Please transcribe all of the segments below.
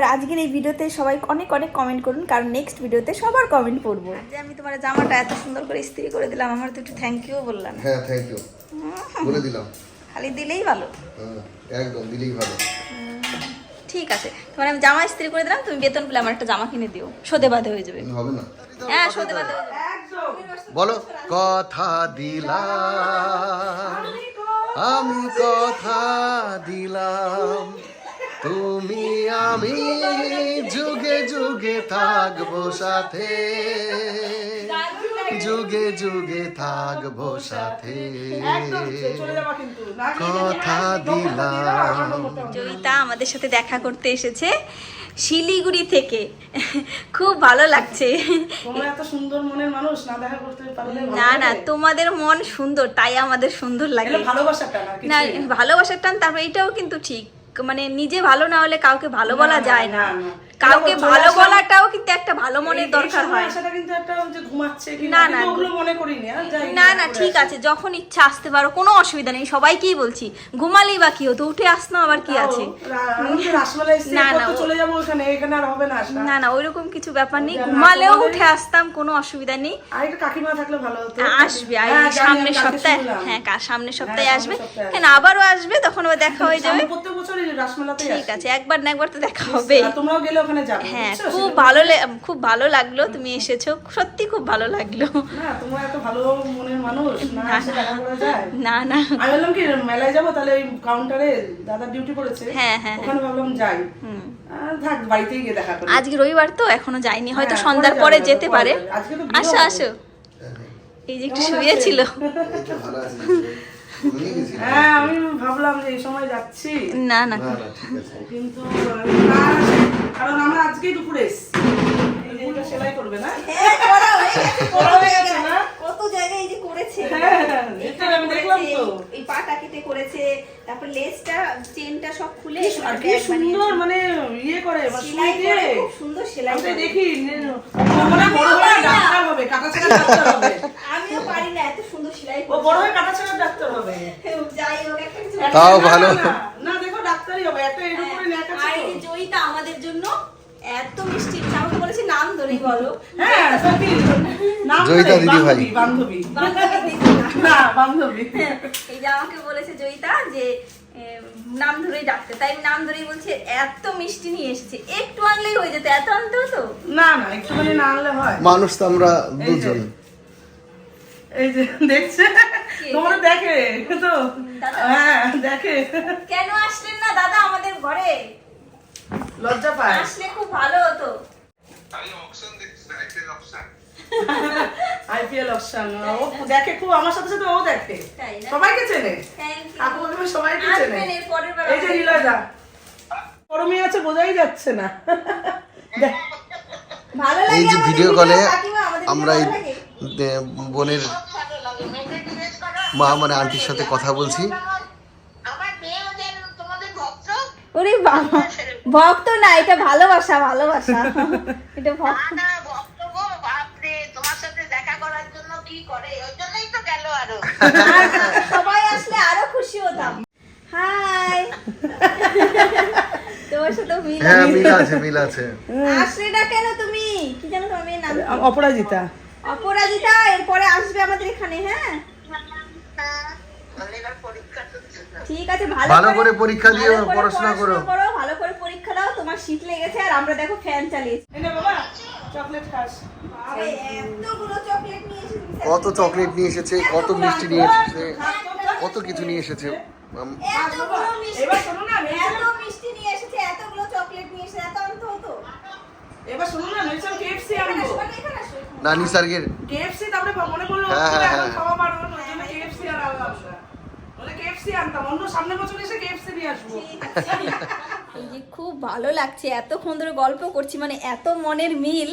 আর আজকের এই ভিডিওতে সবাই অনেক অনেক কমেন্ট করুন কারণ নেক্সট ভিডিওতে সবার কমেন্ট পড়ব। যে আমি তোমার জামাটা এত সুন্দর করে ইস্ত্রি করে দিলাম আমার তো একটু থ্যাংক ইউ বললাম। হ্যাঁ থ্যাংক ইউ বলে দিলাম। খালি দিলেই ভালো। হ্যাঁ, একদম দিলেই ভালো। ঠিক আছে। তোমার আমি জামা ইস্ত্রি করে দিলাম তুমি বেতন পেলে আমার একটা জামা কিনে দিও। সোদে বাদে হয়ে যাবে। হবে না? হ্যাঁ সোদে বাদে বলো কথা দিলাম। আমি কথা দিলাম। তুমি আমি যুগে যুগে থাকব সাথে। যুগে যুগে থাকব সাথে। কথা দিলাম। জয়িতা আমাদের সাথে দেখা করতে এসেছে শিলিগুড়ি থেকে। খুব ভালো লাগছে। এত সুন্দর মনের মানুষ না দেখা করতে পারলে না না তোমাদের মন সুন্দর তাই আমাদের সুন্দর লাগে। এগুলো ভালোবাসাটা না না ভালোবাসার টান তারপর এটাও কিন্তু ঠিক। মানে নিজে ভালো না হলে কাউকে ভালো বলা যায় না। কাউকে ভালো বলাটাও কিন্তু একটা ভালো মনের দরকার হয়। আসাটা কিন্তু একটা যে ঘুমাচ্ছে না, না। ওগুলো মনে হ্যাঁ, না না ঠিক আছে যখন ইচ্ছা আসতে পারো কোনো অসুবিধা নেই সবাইকেই বলছি ঘুমালেই বা কি হতো উঠে আসনো আবার কি আছে? না, না, চলে যাব ওখানে এখানে আর হবে না না। না ওইরকম কিছু ব্যাপার নেই ঘুমালেও উঠে আসতাম কোনো অসুবিধা নেই। আর একটা কাকিমা থাকলে ভালো হতো। আসবে আর হ্যাঁ, সামনের সপ্তাহে হ্যাঁ কা- সামনের সপ্তাহে আসবে। কেন আবারও আসবে তখন আবার দেখা হয়ে যাবে। প্রত্যেক বছরই রাসমেলাতেই ঠিক আছে একবার না একবার তো দেখা হবে তোমরাও গেলে ওখানে যাবে হ্যাঁ খুব ভালো লে- খুব ভালো লাগল তুমি এসেছ। সত্যি খুব ভালো লাগল। না তোমরা এত ভালো মনের মানুষ না না, না। না আমি বললাম কি মেলায় যাব তাহলে ওই কাউন্টারে দাদা ডিউটি পড়েছে হ্যাঁ, হ্যাঁ, ওখানে ভাবলাম যাই। থাক বাড়িতেই গিয়ে দেখা করি। আজকে রবিবার তো এখনও যাইনি হয়তো হ্যাঁ, সন্ধ্যার পরে যেতে পারে। আসো আসো। এই যে একটু শুয়ে গেছি হ্যাঁ আমি ভাবলাম যে এই সময় যাচ্ছি। না না। না না ঠিক আছে। কিন্তু কারণ আমরা আজকেই দুপুরে এসছি। সেলাই করবে না? হয়ে কত জায়গায় এই যে করেছে। হ্যাঁ, আমি দেখলাম তো। এই পাটা কেটে করেছে তারপর লেসটা চেনটা সব খুলে আর কি সুন্দর মানে ইয়ে করে মানে দিয়ে খুব সুন্দর সেলাই করে। দেখি মানে বড় হয়ে ডাক্তার হবে কাটা ছেঁড়া ডাক্তার হবে। আমিও পারি না এত সুন্দর সেলাই ও বড় হয়ে কাটা ছেঁড়া ডাক্তার হবে। যাই হোক একটা তাও ভালো। না, না দেখো ডাক্তারই হবে একটা এর উপরে ন্যাক আছে আর এই যে তো। জয়িতা আমাদের জন্য এত মিষ্টি আমাকে বলেছে নাম ধরেই বলো। হ্যাঁ সত্যি। নাম জয়িতা দিদি ভাই। বান্ধবী বান্ধবী। না। বান্ধবী। এই যে আমাকে বলেছে জয়িতা যে নাম ধরেই ডাকতে। তাই নাম ধরেই বলছি এত মিষ্টি নিয়ে এসেছে। একটু আনলেই হয়ে যেত এত আনতে হতো? না না একটুখানি না আনলে হয়। মানুষ তো আমরা দুজন। এই যে দেখছে? তোমরা দেখে তো? হ্যাঁ দেখে। কেন আসলেন না দাদা আমাদের ঘরে? লজ্জা পায়। আসলে খুব ভালো হতো। আমি অপশন দেখছি আইপিএল অপশন ও দেখে খুব আমার সাথে সাথে ও দেখে। সবাইকে চেনে। কাকু সবাইকে চেনে। এই যে নীলজা গরমে আছে বোঝাই যাচ্ছে না। ভালো লাগে এই যে ভিডিও কলে আমরা এই বোনের মা মানে আন্টির সাথে কথা বলছি। আমার মেয়ে ওদের তোমাদের ভক্ত ওরে বাবা। ভক্ত না এটা ভালোবাসা ভালোবাসা। এটা ভক্ত। না না ভক্ত গো বাপরে তোমার সাথে দেখা করার জন্য কি করে? ওই জন্যই তো গেল আরও। সবাই আসলে আরও খুশি হতাম। হাই। তোমার সাথে মিল হ্যাঁ মিল আছে মিল আছে। আসলে না কেন তুমি? কি জানো নাম অপরাজিতা। অপরাজিতা এরপরে আসবে আমাদের এখানে হ্যাঁ? পরীক্ষা। ঠিক আছে ভালো ভালো করে পরীক্ষা দিও, পড়াশোনা করো। ভালো করে পরীক্ষা দাও তোমার শীত লেগেছে আর আমরা দেখো ফ্যান চালিয়েছি এই নে বাবা চকলেট খাস। এতগুলো চকলেট নিয়ে এসেছি কত চকলেট নিয়ে এসেছে কত মিষ্টি নিয়ে এসেছে কত কিছু নিয়ে এসেছে উম, এবার শোনো না মেয়ে এত মিষ্টি নিয়ে এসেছে এতগুলো চকলেট নিয়ে এসেছে এত আনতে হতো। এবার শোনো না মেয়েছেন কেএফসি তারপরে মনে পড়ল হ্যাঁ, হ্যাঁ, এখন হ্যাঁ। খাওয়া পারব না ওই জন্য কেএফসি আর আনলাম না বলে কেএফসি আনতাম। অন্য সামনের বছর এসে কেএফসি নিয়ে আসব। এই যে খুব ভালো লাগছে এতক্ষণ ধরে গল্প করছি মানে এত মনের মিল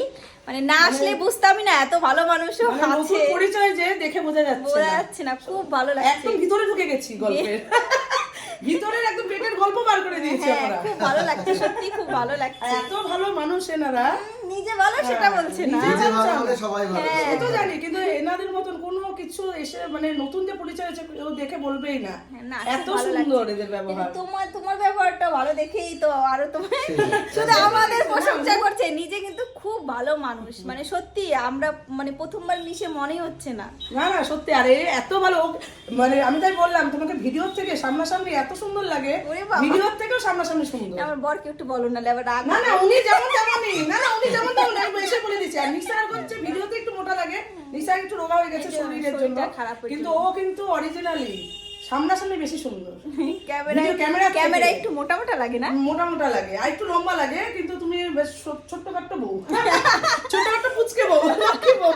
মানে না আসলে বুঝতামই না এত ভালো মানুষও মানে আছে। পরিচয় যে দেখে বোঝা যাচ্ছে বোঝা যাচ্ছে না খুব ভালো লাগছে। একদম ভিতরে ঢুকে গেছি গল্পের ভিতরের একদম পেটের গল্প বার করে দিয়েছি হ্যাঁ আমরা। খুব ভালো লাগছে সত্যি খুব ভালো লাগছে। এত ভালো মানুষ এনারা। নিজে ভালো সেটা বলছে না। নিজে ভালো হলে সবাই ভালো হ্যাঁ। তো জানি কিন্তু এনাদের মতন কোনো কিছু এসে মানে নতুন যে পরিচয় হয়েছে কেউ দেখে বলবেই না। হ্যাঁ, এত খুব ভালো সুন্দর এদের ব্যবহার। তোমার তোমার ব্যবহারটা ভালো দেখেই তো আরও তোমার শুধু আমাদের প্রশংসা করছে নিজে কিন্তু খুব ভালো মানুষ। মানে সত্যি আমরা মানে প্রথমবার মিশে মনেই হচ্ছে না। না না সত্যি আরে এত ভালো মানে আমি তাই বললাম তোমাকে ভিডিওর থেকে সামনাসামনি এত সুন্দর লাগে। ভিডিওর থেকেও সামনাসামনি সুন্দর। আমার বরকে একটু বলো না লেবার না না উনি যেমন তেমনই না না উনি যেমন তেমন আমি এসে বলে দিচ্ছি আর নিশা হচ্ছে ভিডিওতে একটু মোটা লাগে নিশা একটু রোগা হয়ে গেছে এই যে শরীরের জন্য শরীরটা খারাপ হয়েছে। কিন্তু ও কিন্তু অরিজিনালি সামনাসামনি বেশি সুন্দর ক্যামেরা Video camera থেকে- ক্যামেরা একটু মোটা মোটা লাগে না মোটা মোটা লাগে আর একটু লম্বা লাগে কিন্তু তুমি বেশ ছো- ছোট্টখাট্ট বউ ছোট্টখাট্ট পুচকে বউ লক্ষ্মী বউ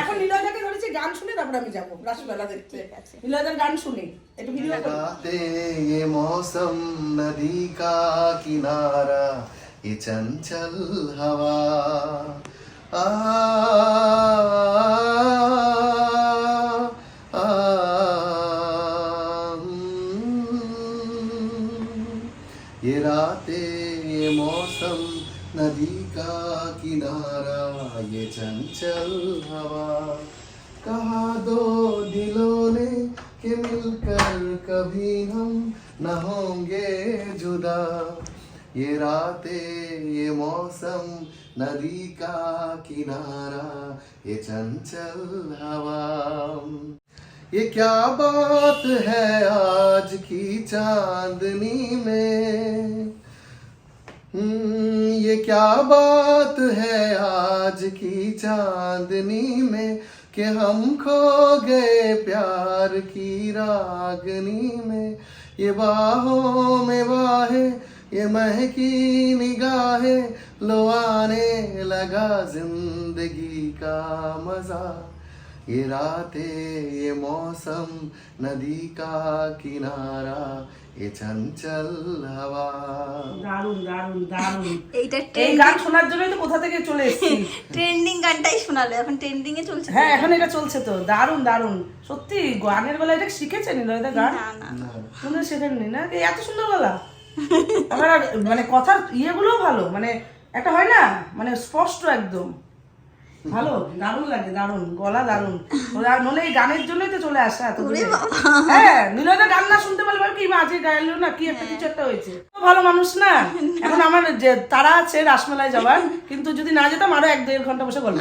এখন নীলয়দাকে ধরেছি গান শুনে তারপর আমি যাবো রাসমেলা দেখতে ঠিক আছে। নীলয়দার গান শুনি একটু ভিডিও रातें ये मौसम नदी का किनारा এ চঞ্চল হাওয়া আ ये चंचल हवा ये क्या बात है आज की चांदनी में? हम्म, ये क्या बात है आज की चांदनी में कि हम खो गए प्यार की रागनी में? ये बाहों में बाहें ये महकी निगाहें लो आने लगा जिंदगी का मजा ये रातें ये मौसम नदी का किनारा ये चंचल हवा দারুন দারুন দারুন এইটা এই গান শোনার জন্যই তো কোথা থেকে চলে এসেছি ট্রেন্ডিং গানটাই শোনালো এখন ট্রেন্ডিং এ চলছে তো। হ্যাঁ এখন এটা চলছে তো দারুন দারুন সত্যি গানের বেলা এটা শিখেছেন নীলয়দা গান না না শুনে শেখেননি না এই এত সুন্দর গলা আর মানে কথার ইয়েগুলোও ভালো মানে একটা হয় না মানে স্পষ্ট একদম। ভালো? দারুণ লাগে দারুণ। গলা দারুণ। নলে এই গানের জন্যই তো চলে আসে এত দূরে। হ্যাঁ নীলয়দা গান না শুনতে পারলে কি মাঝে গাইলো না কি একটা কিছু একটা হয়েছে। ভালো মানুষ না? এখন আমার যে তারা আছে রাসমেলায় যাওয়ার কিন্তু যদি না যেতাম আরও এক দেড় ঘণ্টা বসে গল্প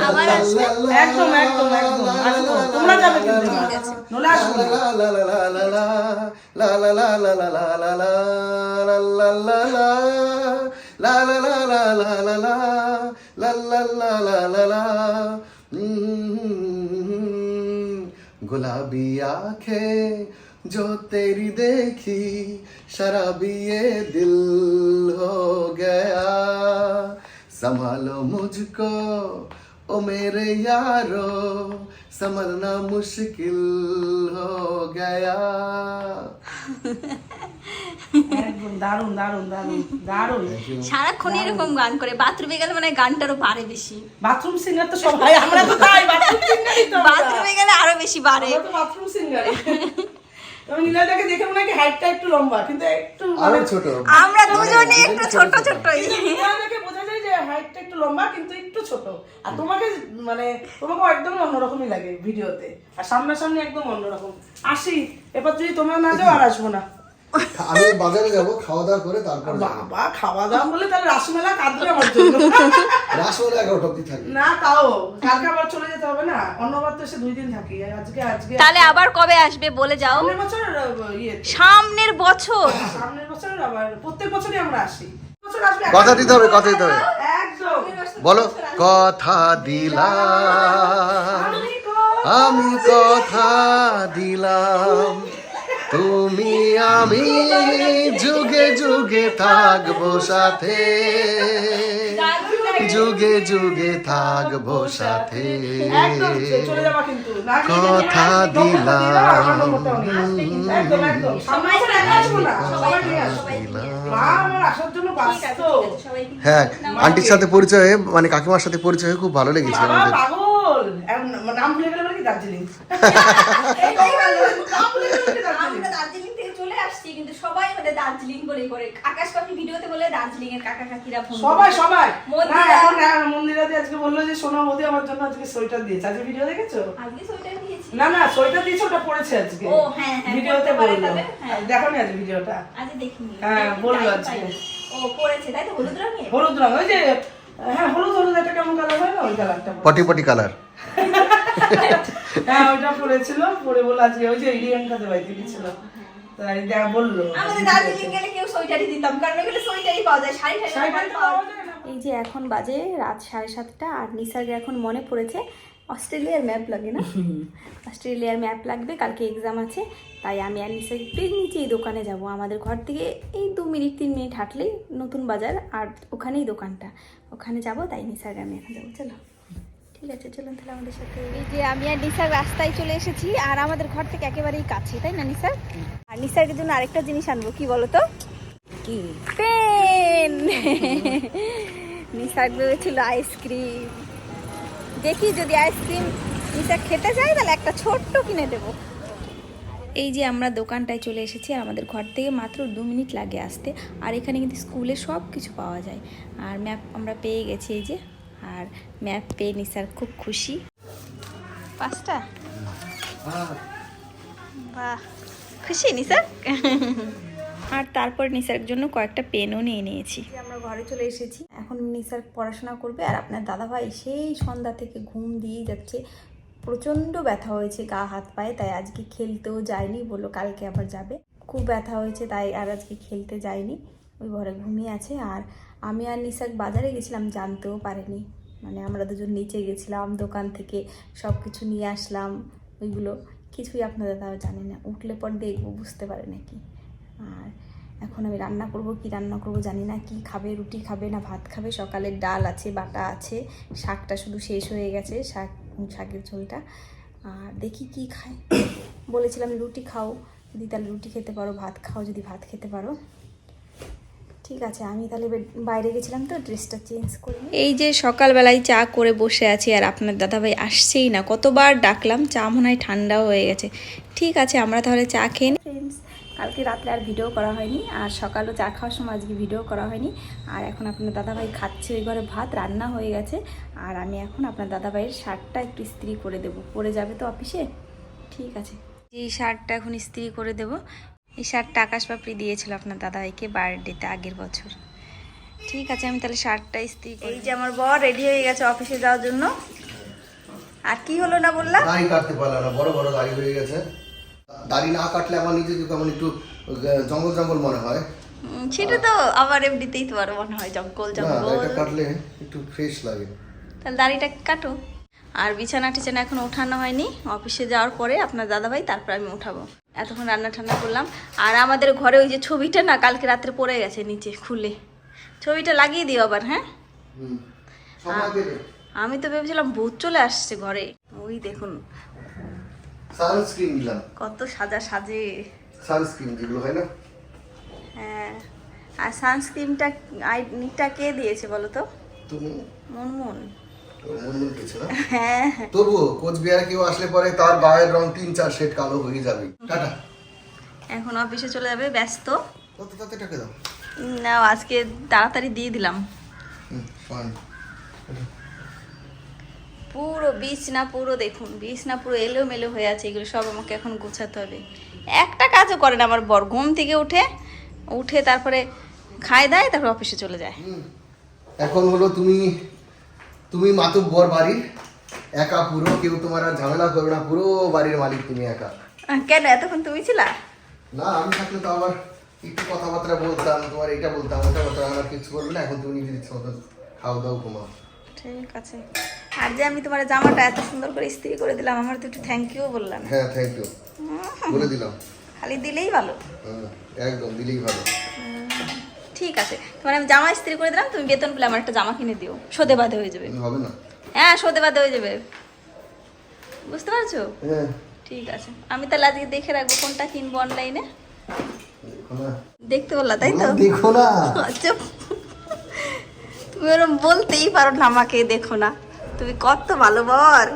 একদম একদম একদম। আসব তোমরা যাবে কিন্তু নলে আসব না। गुलाबी आंखें जो तेरी देखी शराबी ये दिल हो गया संभालो मुझको ओ मेरे यारो संभलना मुश्किल हो गया একদম দারুণ দারুণ দারুণ দারুণ সারাক্ষণ এরকম গান করে বাথরুমে গেলে মানে গানটারও বাড়ে বেশি বাথরুম সিঙ্গার তো সবাই আমরা তো তাই বাথরুম সিঙ্গারই তো আমরা। বাথরুমে গেলে আরো বেশি বাড়ে আমরা তো বাথরুম সিঙ্গার তবে নীলাদাকে দেখে মনে হয় কি হাইটটা একটু লম্বা কিন্তু একটু আরো মানে ছোট আমরা দুজনে একটু ছোট ছোট একটু লম্বা কিন্তু একটু ছোট। আর তোমাকে মানে তোমাকে একদম অন্যরকমই লাগে ভিডিওতে। আর সামনাসামনি একদম অন্যরকম। আসি এবার যদি তোমরা না যাও আর আসব না। আমি বাজারে যাব খাওয়া দাওয়া করে তারপর বাবা খাওয়া দাওয়া বলে তাহলে রাসমেলা কাঁদবে আমার জন্য। রাসমেলা এগারোটা অব্দি থাকি না তাও। কালকে আবার চলে যেতে হবে না? অন্যবার তো এসে দুই দিন থাকি। আর আজকে আজকে তাহলে আবার কবে আসবে বলে যাও? সামনের বছর ইয়ে সামনের বছর? সামনের বছর আবার প্রত্যেক বছরই আমরা আসি। বছর আসবে কথা দিতে হবে কথা দিতে হবে। বলো কথা দিলাম। আমি কথা দিলাম। তুমি আমি যুগে যুগে থাকব সাথে। যুগে যুগে থাকব সাথে একদম চলে যাবা কিন্তু না গিয়ে কথা। দিলাম। হ্যাঁ আন্টির সাথে পরিচয় হয়ে মানে কাকিমার সাথে পরিচয় হয়ে খুব ভালো লেগেছে আমাদের নাম ভুলে গেলে মানে দার্জিলিং আসছি কিন্তু সবাই মানে দার্জিলিং বলে করে আকাশ পাখি ভিডিওতে বলে দার্জিলিং এর কাকা কাকিরা সবাই সবাই। না মন্দিরা- এখন না, আজকে বলল যে সোনা মোদি আমার জন্য আজকে সোয়েটার দিয়েছে। আজকে ভিডিও দেখেছ? আজকে সোয়েটার দিয়েছি। না না সোয়েটার দিয়েছে ওটা পড়েছে আজকে। ও, হ্যাঁ, হ্যাঁ, ভিডিওতে বলল। হ্যাঁ। দেখো নি আজকে ভিডিওটা। আজ দেখিনি। হ্যাঁ, বলল আজকে। ও পড়েছে তাই তো হলুদ রঙের? হলুদ রং ওই যে হ্যাঁ হলুদ হলুদ একটা কেমন কালার হয় না? ওই কালারটা পটি পটি কালার হ্যাঁ ওইটা পড়েছিল পরে বলল আজকে ওই যে রিয়াঙ্কাতে বাড়িতে গেছিল এই যে এখন বাজে রাত সাড়ে সাতটা আর নিসার্গে এখন মনে পড়েছে অস্ট্রেলিয়ার ম্যাপ লাগে না? অস্ট্রেলিয়ার ম্যাপ লাগবে কালকে এক্সাম আছে তাই আমি আর নিসার্গ একটু নিচে এই দোকানে যাব। আমাদের ঘর থেকে এই দু মিনিট তিন মিনিট হাঁটলেই নতুন বাজার আর ওখানেই দোকানটা। ওখানে যাব তাই নিসার্গ আমি এখন যাব চলো। ঠিক আছে চলুন তাহলে আমাদের সাথে এই যে আমি আর নিসার রাস্তায় চলে এসেছি আর আমাদের ঘর থেকে একেবারেই কাছে তাই না নিসার? আর জন্য আরেকটা জিনিস আনব কি বলো তো কি? পেন। নিসার ভেবেছিল আইসক্রিম। দেখি যদি আইসক্রিম নিসার খেতে চাই তাহলে একটা ছোট্ট কিনে দেবো। এই যে আমরা দোকানটায় চলে এসেছি আর আমাদের ঘর থেকে মাত্র দু মিনিট লাগে আসতে আর এখানে কিন্তু স্কুলে সব কিছু পাওয়া যায়। আর ম্যাপ আমরা পেয়ে গেছি এই যে। আর ম্যাপ পেয়ে নিসার খুব খুশি। পাঁচটা? বাহ, খুশি নিসার? আর তারপর নিসার জন্য কয়েকটা পেনও নিয়ে নিয়েছি। আমরা ঘরে চলে এসেছি। এখন নিসার পড়াশোনা করবে আর আপনার দাদাভাই সেই সন্ধ্যা থেকে ঘুম দিয়ে যাচ্ছে। প্রচণ্ড ব্যথা হয়েছে গা, হাত, পায়ে, তাই আজকে খেলতেও যায়নি, বলল কালকে আবার যাবে। খুব ব্যথা হয়েছে তাই আর আজকে খেলতে যায়নি। ওই ঘরে ঘুমিয়ে আছে আর আমি আর নিশাক বাজারে গেছিলাম, জানতেও পারিনি। মানে আমরা দুজন নিচে গেছিলাম, দোকান থেকে সব কিছু নিয়ে আসলাম, ওইগুলো। কিছুই আপনাদের তাও জানে না। উঠলে পর দেখব, বুঝতে পারে নাকি। আর এখন আমি রান্না করব, কি রান্না করব জানি না। কি খাবে, রুটি খাবে না, ভাত খাবে সকালের ডাল আছে, বাটা আছে, শাকটা শুধু শেষ হয়ে গেছে, শাক শাকের ঝোলটা। আর দেখি কি খায় বলেছিলাম রুটি খাও। যদি তাহলে রুটি খেতে পারো, ভাত খাও, যদি ভাত খেতে পারো। ঠিক আছে আমি তাহলে বাইরে গেছিলাম তো ড্রেসটা চেঞ্জ করি এই যে সকালবেলায় চা করে বসে আছি আর আপনার দাদাভাই আসছেই না কতবার ডাকলাম চা মনে হয় ঠান্ডাও হয়ে গেছে। ঠিক আছে আমরা তাহলে চা খেয়ে নিই ফ্রেন্ডস কালকে রাত্রে আর ভিডিও করা হয়নি আর সকালও চা খাওয়ার সময় আজকে ভিডিও করা হয়নি। আর এখন আপনার দাদাভাই খাচ্ছে ওই ঘরে ভাত রান্না হয়ে গেছে আর আমি এখন আপনার দাদাভাইয়ের শার্টটা একটু ইস্ত্রি করে দেবো। পরে যাবে তো অফিসে ঠিক আছে। এই শার্টটা এখন ইস্ত্রি করে দেব। এই শার্টটা আকাশ পাপড়ি দিয়েছিল আপনার দাদাভাইকে বার্থডেতে আগের বছর। ঠিক আছে আমি তাহলে শার্টটা ইস্ত্রি এই যে আমার বর রেডি হয়ে গেছে অফিসে যাওয়ার জন্য। আর কি হলো না বললাম দাড়ি কাটতে পারলাম না বড় বড় দাড়ি হয়ে গেছে। দাড়ি না কাটলে আমার নিজেকে কেমন একটু জঙ্গল জঙ্গল মনে হয়। সেটা তো আবার এমনিতেই তোমার মনে হয় জঙ্গল জঙ্গল। কাটলে একটু ফ্রেশ লাগে। তাহলে দাড়িটা কাটো। আর বিছানা টিছানা এখন ওঠানো হয়নি। অফিসে যাওয়ার পরে আপনার দাদাভাই তারপর আমি উঠাবো। এতক্ষণ রান্না ঠান্না করলাম। আর আমাদের ঘরে ওই যে ছবিটা না কালকে রাত্রে পড়ে গেছে নিচে খুলে। ছবিটা লাগিয়ে দিও আবার হ্যাঁ? আমি তো ভেবেছিলাম ভূত চলে আসছে ঘরে। ওই দেখুন। সানস্ক্রিন দিলাম। কত সাজা সাজে। সানস্ক্রিন যেগুলো হয় না? হ্যাঁ। আর সানস্ক্রিনটা কে দিয়েছে বলো তো? তুমি। মনমন। কিছু হ্যাঁ। তবুও কোচবিহারে কেউ আসলে পরে তার গায়ের রং তিন চার শেড কালো হয়ে যাবে। টাটা। এখন অফিসে চলে যাবে ব্যস্ত। কত তাতে টাকা দাও? না আজকে তাড়াতাড়ি দিয়ে দিলাম। পুরো বিছনা পুরো দেখুন বিছনা পুরো এলোমেলো হয়ে আছে এগুলো সব আমাকে এখন গোছাতে হবে। একটা কাজও করে না আমার বর ঘুম থেকে উঠে উঠে তারপরে খায় দেয় তারপর অফিসে চলে যায়। এখন হলো তুমি তুমি মাতুব্বর বাড়ির একা পুরো কেউ তোমার আর ঝামেলা করবে না পুরো বাড়ির মালিক তুমি একা। কেন এতক্ষণ তুমি ছিলা? না আমি থাকলে তো আবার একটু কথাবার্তা বলতাম তোমার এটা বলতাম ওটা বলতাম আমার কিছু করবে না এখন তুমি নিজের ইচ্ছে মতো খাও দাও ঘুমাও। ঠিক আছে। আর যে আমি তোমার জামাটা এত সুন্দর করে ইস্ত্রি করে দিলাম আমার তো একটু থ্যাংক ইউ বললাম। হ্যাঁ থ্যাংক ইউ বলে দিলাম। খালি দিলেই ভালো। একদম দিলেই ভালো। ঠিক আছে। তোমার আমি জামা ইস্ত্রি করে দিলাম তুমি বেতন পেলে আমার একটা জামা কিনে দিও। সোদে বাদে হয়ে যাবে। হবে না। হ্যাঁ সোদে বাদে হয়ে যাবে। বুঝতে পারছ? হ্যাঁ। ঠিক আছে। আমি তাহলে আজকে দেখে রাখব কোনটা কিনবো অনলাইনে দেখতে বললা তাই তো? দেখো না। চুপ তুমি ওরকম বলতেই পারো না আমাকে দেখো না। তুমি কত ভালো বর।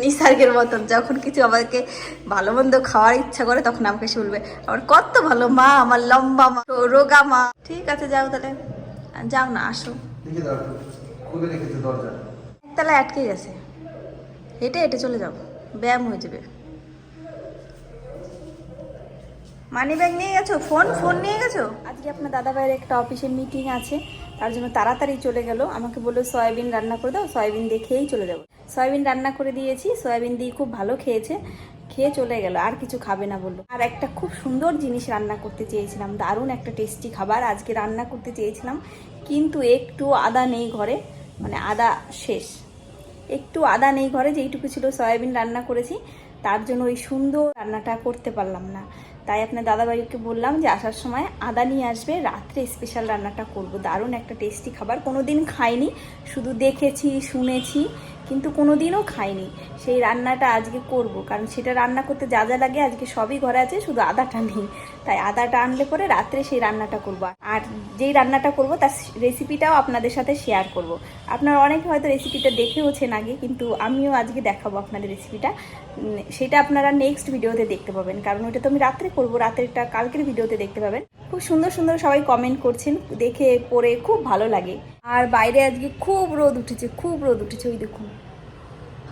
নিসার্গের মতন। যখন কিছু আমাকে ভালো মন্দ খাওয়ার ইচ্ছা করে তখন আমাকে এসে বলবে আমার কত ভালো মা আমার লম্বা মা রোগা মা। ঠিক আছে যাও তাহলে। যাও না আসো। একতলায় আটকে গেছে। হেঁটে হেঁটে চলে যাও। ব্যায়াম হয়ে যাবে। মানি ব্যাগ নিয়ে গেছো? ফোন? ফোন নিয়ে গেছো? আজকে আপনার দাদা ভাইয়ের একটা অফিসের মিটিং আছে। তার জন্য তাড়াতাড়ি চলে গেল। আমাকে বলল, সয়াবিন রান্না করে দাও, সয়াবিন দিয়ে খেয়েই চলে যাব। সয়াবিন রান্না করে দিয়েছি, সয়াবিন দিয়ে খুব ভালো খেয়েছে, খেয়ে চলে গেল, আর কিছু খাবে না বলল। আর একটা খুব সুন্দর জিনিস রান্না করতে চেয়েছিলাম, দারুণ একটা টেস্টি খাবার আজকে রান্না করতে চেয়েছিলাম, কিন্তু একটু আদা নেই ঘরে মানে আদা শেষ। একটু আদা নেই ঘরে, যেইটুকু ছিল সয়াবিন রান্না করেছি, তার জন্য ওই সুন্দর রান্নাটা করতে পারলাম না। তাই আপনার দাদাবাড়িকে বললাম যে আসার সময় আদা নিয়ে আসবে, রাত্রে স্পেশাল রান্নাটা করব। দারুণ একটা টেস্টি খাবার কোনো দিন খাইনি, শুধু দেখেছি, শুনেছি। কিন্তু কোনো দিনও খাইনি। সেই রান্নাটা আজকে করব, কারণ সেটা রান্না করতে যা যা লাগে আজকে সবই ঘরে আছে, শুধু আদাটা নেই। তাই আদাটা আনলে পরে রাত্রে সেই রান্নাটা করব। আর যেই রান্নাটা করব, তার রেসিপিটাও আপনাদের সাথে শেয়ার করব। আপনারা অনেকে হয়তো রেসিপিটা দেখেওছেন আগে, কিন্তু আমিও আজকে দেখাবো আপনাদের রেসিপিটা। সেটা আপনারা নেক্সট ভিডিওতে দেখতে পাবেন, কারণ ওটা তো আমি রাত্রে করব রাত্রেরটা কালকের ভিডিওতে দেখতে পাবেন। খুব সুন্দর সুন্দর সবাই কমেন্ট করছেন, দেখে পরে খুব ভালো লাগে। আর বাইরে আজকে খুব রোদ উঠেছে, খুব রোদ উঠেছে, ওই দেখুন।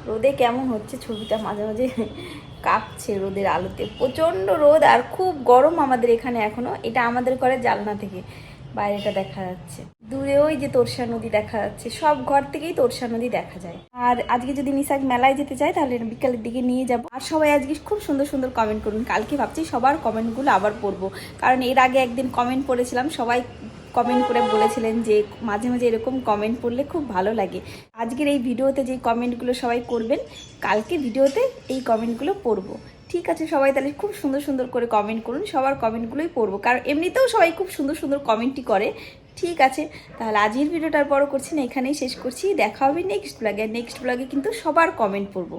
রোদে কেমন হচ্ছে ছবিটা মাঝে মাঝে কাঁপছে রোদের আলোতে। প্রচণ্ড রোদ আর খুব গরম আমাদের এখানে এখনও এটা আমাদের করে জালনা থেকে। বাইরেটা দেখা যাচ্ছে। দূরে ওই যে তোরসা নদী দেখা যাচ্ছে। সব ঘর থেকেই তোরসা নদী দেখা যায়। আর আজকে যদি নিশাক মেলায় যেতে চাই তাহলে বিকালের দিকে নিয়ে যাব। আর সবাই আজকে খুব সুন্দর সুন্দর কমেন্ট করুন। কালকে ভাবছি সবার কমেন্টগুলো আবার পড়ব। কারণ এর আগে একদিন কমেন্ট পড়েছিলাম, সবাই কমেন্ট করে বলেছিলেন যে মাঝে মাঝে এরকম কমেন্ট পড়লে খুব ভালো লাগে। আজকের এই ভিডিওতে যে কমেন্টগুলো সবাই করবেন, কালকে ভিডিওতে এই কমেন্টগুলো পড়ব। ঠিক আছে, সবাই তাহলে খুব সুন্দর সুন্দর করে কমেন্ট করুন, সবার কমেন্টগুলোই পড়ব। কারণ এমনিতেও সবাই খুব সুন্দর সুন্দর কমেন্টই করে। ঠিক আছে, তাহলে আজকের ভিডিওটার বড় করছি না, এখানেই শেষ করছি। দেখা হবে নেক্সট ব্লগে নেক্সট ব্লগে কিন্তু সবার কমেন্ট পড়ব।